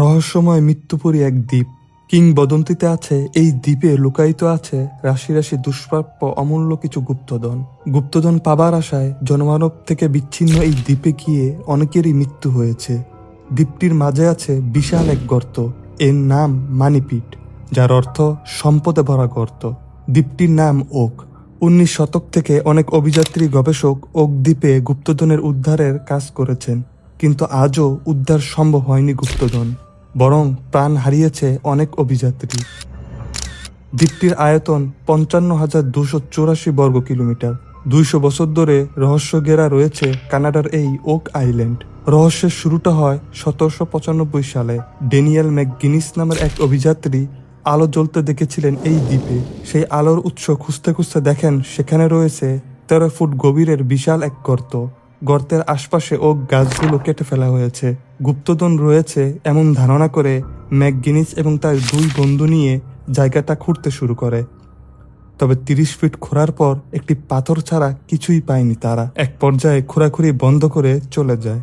রহস্যময় মৃত্যুপুরী এক দ্বীপ। কিংবদন্তিতে আছে, এই দ্বীপে লুকায়িত আছে রাশি রাশি দুষ্প্রাপ্য অমূল্য কিছু গুপ্তধন। গুপ্তধন পাবার আশায় জনমানব থেকে বিচ্ছিন্ন এই দ্বীপে গিয়ে অনেকেরই মৃত্যু হয়েছে। দ্বীপটির মাঝে আছে বিশাল এক গর্ত। এর নাম মানিপিট যার অর্থ সম্পদে ভরা গর্ত। দ্বীপটির নাম ওক। উনিশ শতক থেকে অনেক অভিযাত্রী গবেষক ওক দ্বীপে গুপ্তধনের উদ্ধারের কাজ করেছেন, কিন্তু আজও উদ্ধার সম্ভব হয়নি গুপ্তধন। বরং প্রাণ হারিয়েছে অনেক অভিযাত্রী। দ্বীপটির আয়তন পঞ্চান্ন হাজার দুশো চৌরাশি বর্গ কিলোমিটার। দুইশো বছর ধরে রহস্য ঘেরা রয়েছে কানাডার এই ওক আইল্যান্ড। রহস্যের শুরুটা হয় সতেরোশো পঁচানব্বই সালে। ডেনিয়েল ম্যাকগিনিস নামের এক অভিযাত্রী আলো জ্বলতে দেখেছিলেন এই দ্বীপে। সেই আলোর উৎস খুঁজতে খুঁজতে দেখেন সেখানে রয়েছে তেরো ফুট গভীরের বিশাল এক গর্ত। গর্তের আশপাশে ও গাছগুলো কেটে ফেলা হয়েছে। গুপ্তধন রয়েছে এমন ধারণা করে ম্যাকগিনিস এবং তার দুই বন্ধু নিয়ে জায়গাটা খুঁড়তে শুরু করে। তবে তিরিশ ফিট খোঁড়ার পর একটি পাথর ছাড়া কিছুই পায়নি তারা। এক পর্যায়ে খোঁড়াখুড়ি বন্ধ করে চলে যায়।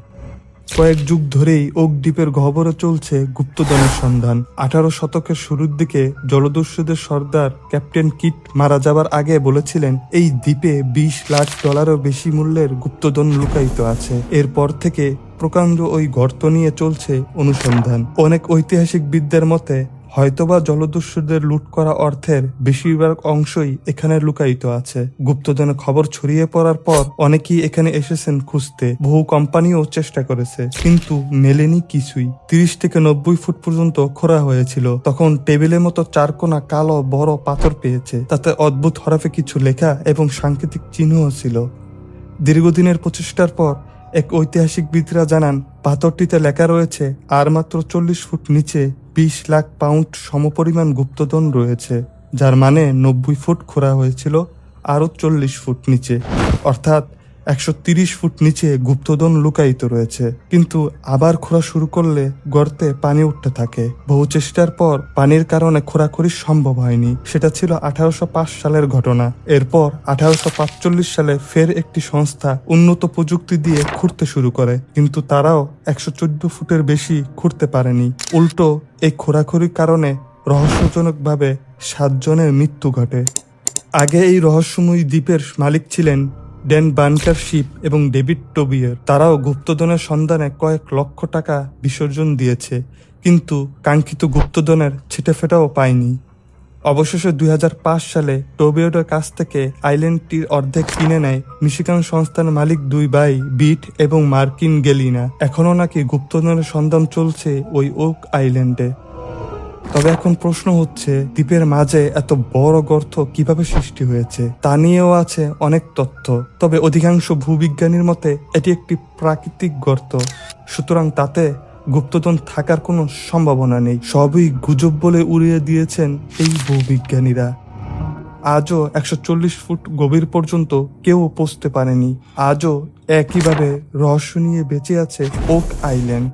কয়েক যুগ ধরেই ওক দ্বীপের গহ্বরে চলছে গুপ্তধনের সন্ধান। আঠারো শতকের শুরুর দিকে জলদস্যুদের সর্দার ক্যাপ্টেন কিট মারা যাবার আগে বলেছিলেন, এই দ্বীপে বিশ লাখ ডলারও বেশি মূল্যের গুপ্তধন লুকায়িত আছে। এরপর থেকে প্রকাণ্ড ওই গর্ত নিয়ে চলছে অনুসন্ধান। অনেক ঐতিহাসিক বিদ্যার মতে হয়তোবা জলদস্যুদের লুট করা অর্থের বেশিরভাগ অংশই এখানে লুকায়িত আছে। গুপ্তধনের খবর ছড়িয়ে পড়ার পর অনেকেই এখানে এসেছেন খুঁজতে। বহু কোম্পানিও চেষ্টা করেছে, কিন্তু মেলেনি কিছুই। তিরিশ থেকে নব্বই ফুট পর্যন্ত খোঁড়া হয়েছিল। তখন টেবিলের মতো চারকোনা কালো বড় পাথর পেয়েছে। তাতে অদ্ভুত হরফে কিছু লেখা এবং সাংকেতিক চিহ্নও ছিল। দীর্ঘদিনের প্রচেষ্টার পর এক ঐতিহাসিকবিদরা জানান, পাথরটিতে লেখা রয়েছে, আর মাত্র চল্লিশ ফুট নিচে বিশ লাখ পাউন্ড সমপরিমাণ গুপ্তধন রয়েছে, যার মানে নব্বই ফুট খোঁড়া হয়েছিল আরও চল্লিশ ফুট নিচে। অর্থাৎ একশো ফুট নিচে গুপ্তধন লুকায়িত রয়েছে। কিন্তু আবার খোঁড়া শুরু করলে গর্তে পানি উঠতে থাকে। বহু চেষ্টার পর পানির কারণে খোঁড়াখুড়ি সম্ভব হয়নি। সেটা ছিল আঠারোশো পাঁচ সালের ঘটনা। এরপর আঠারোশো সালে ফের একটি সংস্থা উন্নত প্রযুক্তি দিয়ে খুঁড়তে শুরু করে। কিন্তু তারাও একশো চোদ্দ ফুটের বেশি খুঁড়তে পারেনি। উল্টো, এই খোঁড়াখুড়ির কারণে রহস্যজনকভাবে সাতজনের মৃত্যু ঘটে। আগে এই রহস্যময়ী দ্বীপের মালিক ছিলেন ড্যান বানকার শিপ এবং ডেভিড টোবিয়ার, তারাও গুপ্তধনের সন্ধানে কয়েক লক্ষ টাকা বিসর্জন দিয়েছে, কিন্তু কাঙ্ক্ষিত গুপ্তধনের ছিটেফেটাও পায়নি। অবশেষে দুই হাজার পাঁচ সালে টোবিওডের কাছ থেকে আইল্যান্ডটির অর্ধেক কিনে নেয় মিশিকান সংস্থার মালিক দুই ভাই, বিট এবং মার্কিন গেলিনা। এখনও নাকি গুপ্তধনের সন্ধান চলছে ওই ওক আইল্যান্ডে। তবে এখন প্রশ্ন হচ্ছে, দ্বীপের মাঝে এত বড় গর্ত কীভাবে সৃষ্টি হয়েছে? তা নিয়েও আছে অনেক তথ্য, তবে অধিকাংশ ভূবিজ্ঞানীর মতে এটি একটি প্রাকৃতিক গর্ত। সুতরাং তাতে গুপ্তধন থাকার কোনো সম্ভাবনা নেই। সবই গুজব বলে উড়িয়ে দিয়েছেন এই ভূবিজ্ঞানীরা। আজও একশো চল্লিশ ফুট গভীর পর্যন্ত কেউ পৌঁছতে পারেনি। আজও একইভাবে রহস্য নিয়ে বেঁচে আছে ওক আইল্যান্ড।